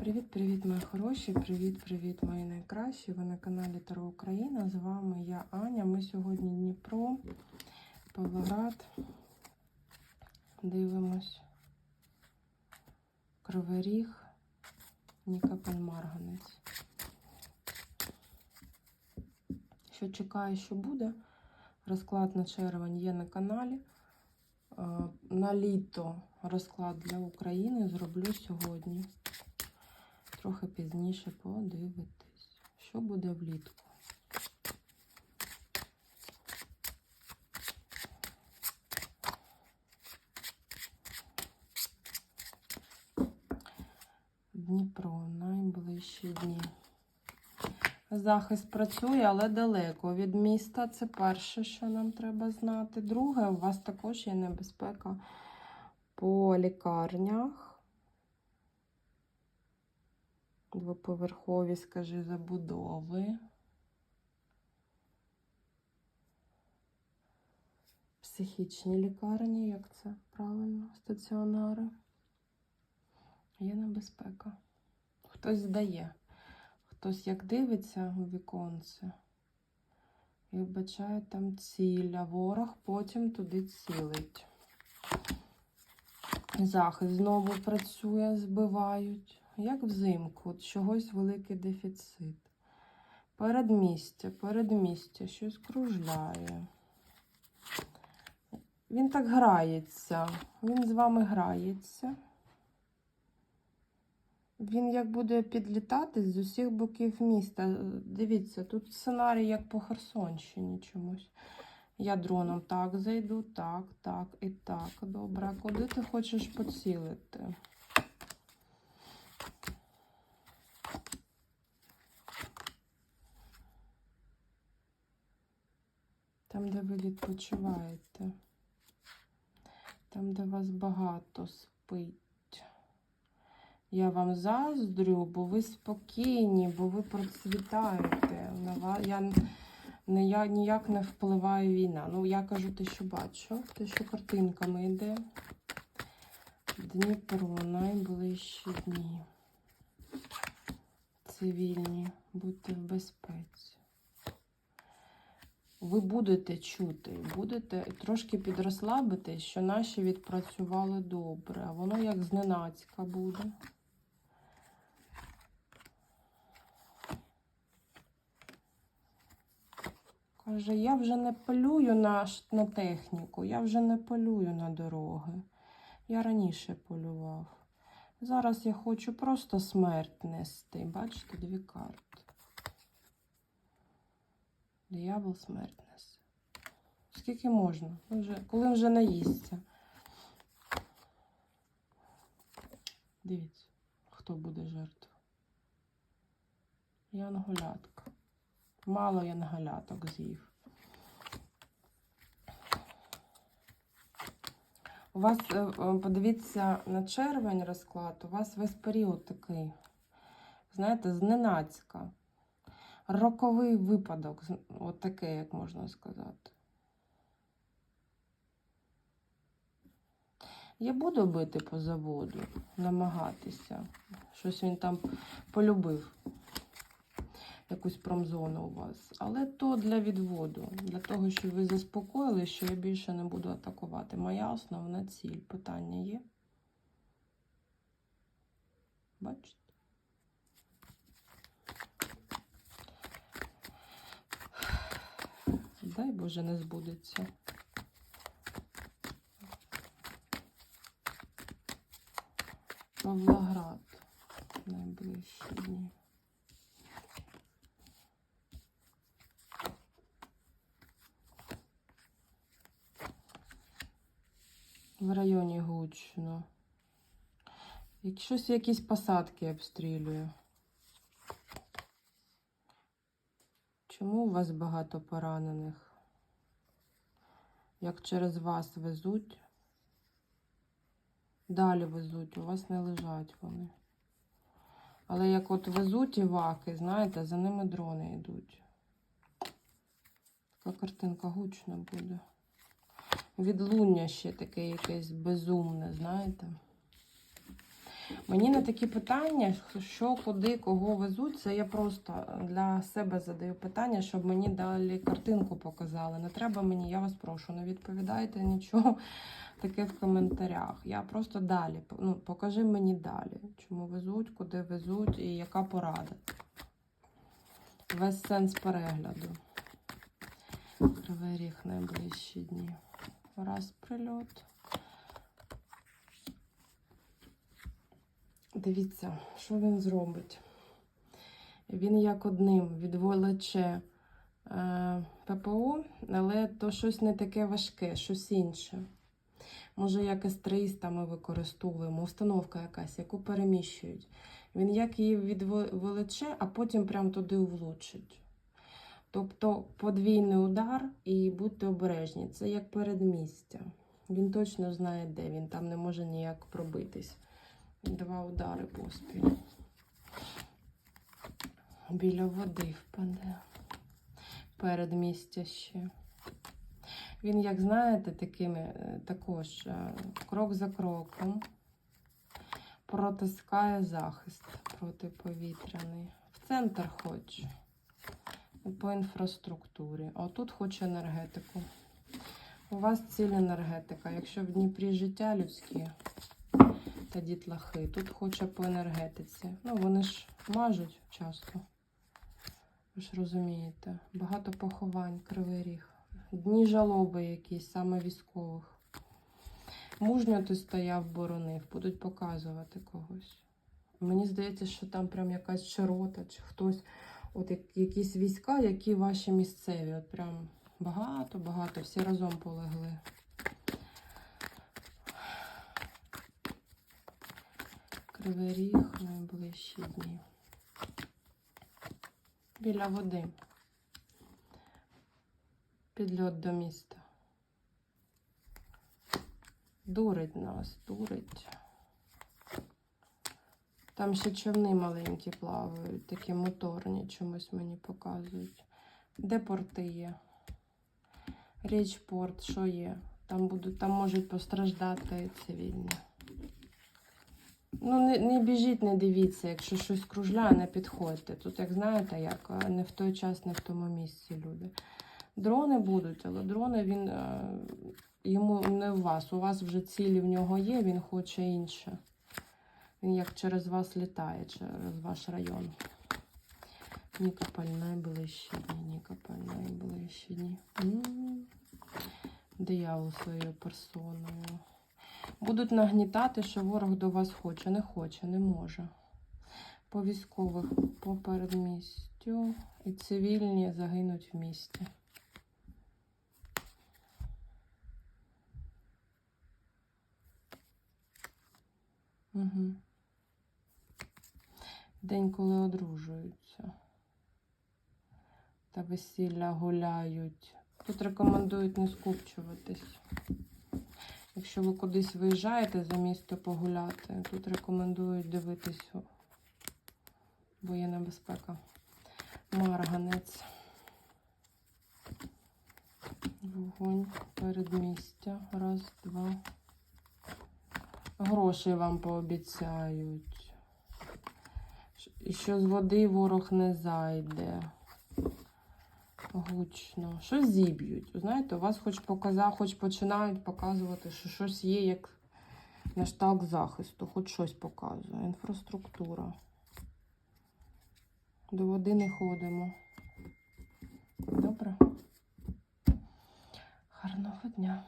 Привіт-привіт, мої хороші! Привіт-привіт, мої найкращі! Ви на каналі Таро Україна. З вами я Аня. Ми сьогодні Дніпро, Павлоград. Дивимось. Кривий Ріг, Нікополь Марганець. Що чекаю, що буде? Розклад на червень є на каналі. Е, На літо розклад для України зроблю сьогодні. Трохи пізніше подивитись, що буде влітку. Дніпро, найближчі дні. Захист працює, але далеко від міста. Це перше, що нам треба знати. Друге, у вас також є небезпека по лікарнях. Двоповерхові, скажи, забудови. Психічні лікарні, як це правильно, стаціонари. Є небезпека. Хтось здає. Хтось як дивиться у віконце і вбачає там ціль, а ворог потім туди цілить. Захист знову працює, збивають. Як взимку, от чогось великий дефіцит. Передмістя, передмістя, щось кружляє. Він так грається. Він з вами грається. Він як буде підлітати з усіх боків міста. Дивіться, тут сценарій як по Херсонщині чомусь. Я дроном так зайду, так, так і так. Добре, куди ти хочеш поцілити? Там, де ви відпочиваєте. Там, де вас багато спить. Я вам заздрю, бо ви спокійні, бо ви процвітаєте. На вас я не я ніяк не впливає війна. Ну, я кажу те, що бачу, те, що картинками йде. Дніпро, найближчі дні. Цивільні, будьте в безпеці. Ви будете чути, будете трошки підрослабити, що наші відпрацювали добре, а воно як зненацька буде. Каже, я вже не полюю на, на техніку, я вже не полюю на дороги. Я раніше полював. Зараз я хочу просто смерть нести. Бачите, дві карти. Диявол смерть несе. Скільки можна? Вже, коли вже наїсться. Дивіться, хто буде жертва. Янголятка. Мало янголяток з'їв. У вас, е, е, подивіться, на червень розклад, у вас весь період такий, знаєте, зненацька. Роковий випадок, от таке, як можна сказати. Я буду бити по заводу, намагатися. Щось він там полюбив якусь промзону у вас. Але то для відводу, для того, щоб ви заспокоїли, що я більше не буду атакувати. Моя основна ціль. Питання є? Бачите? Дай Боже, не збудеться. Павлоград найближчі дні. В районі гучно. Щось якісь посадки обстрілює. Чому у вас багато поранених? Як через вас везуть? Далі везуть, у вас не лежать вони. Але як от везуть іваки, знаєте, за ними дрони йдуть. Така картинка гучна буде. Відлуння ще таке якесь безумне, знаєте. Мені на такі питання, що, куди, кого везуть, це я просто для себе задаю питання, щоб мені далі картинку показали. Не треба мені, я вас прошу, не відповідайте нічого таке в коментарях. Я просто далі, ну, покажи мені далі, чому везуть, куди везуть і яка порада. Весь сенс перегляду. Кривий ріг найближчі дні. Раз прильот. Дивіться, що він зробить. Він як одним відволече е, ППО, але то щось не таке важке, щось інше. Може, як С-300 ми використовуємо, установка якась, яку переміщують. Він як її відволече, а потім прям туди влучить. Тобто подвійний удар і будьте обережні. Це як передмістя. Він точно знає, де він, там не може ніяк пробитись. Два удари поспіль. Біля води впаде. Передмістя ще. Він, як знаєте, такими е, також е, крок за кроком протискає захист протиповітряний. В центр хоче. По інфраструктурі. А тут хоче енергетику. У вас ціль енергетика. Якщо в Дніпрі життя людське та дітлахи, тут хоче по енергетиці. Ну, вони ж мажуть часто. Ви ж розумієте. Багато поховань, кривий ріг. Дні жалоби якісь, саме військових. Мужньо ти стояв, боронив, будуть показувати когось. Мені здається, що там прям якась широта, чи хтось, от як- якісь війська, які ваші місцеві. От прям багато-багато, всі разом полегли. Кривий найближчі дні. Біля води. Підльот до міста. Дурить нас, дурить. Там ще човни маленькі плавають, такі моторні, чомусь мені показують. Де порти є? Річпорт, що є? Там будуть, там можуть постраждати цивільні. Ну, не, не біжіть, не дивіться, якщо щось кружляє, не підходьте. Тут, як знаєте, як е, не в той час, не в тому місці люди. Дрони будуть, але дрони він е, йому не у вас. У вас вже цілі в нього є, він хоче інше. Він як через вас літає, через ваш район. Нікополь найближчі дні, Нікополь найближчі дні. Диявол своєю персоною. Будуть нагнітати, що ворог до вас хоче, не хоче, не може. По військових, по передмістю і цивільні загинуть в місті. Угу. День, коли одружуються. Та весілля гуляють. Тут рекомендують не скупчуватись. Якщо ви кудись виїжджаєте за місто погуляти, тут рекомендують дивитись, бо є небезпека. Марганець. Вогонь, передмістя. Раз, два. Грошей вам пообіцяють. І що з води ворог не зайде. Гучно. Щось зіб'ють. Знаєте, у вас хоч показав, хоч починають показувати, що щось є, як нашталк захисту, хоч щось показує. Інфраструктура. До води не ходимо. Добре? Гарного дня.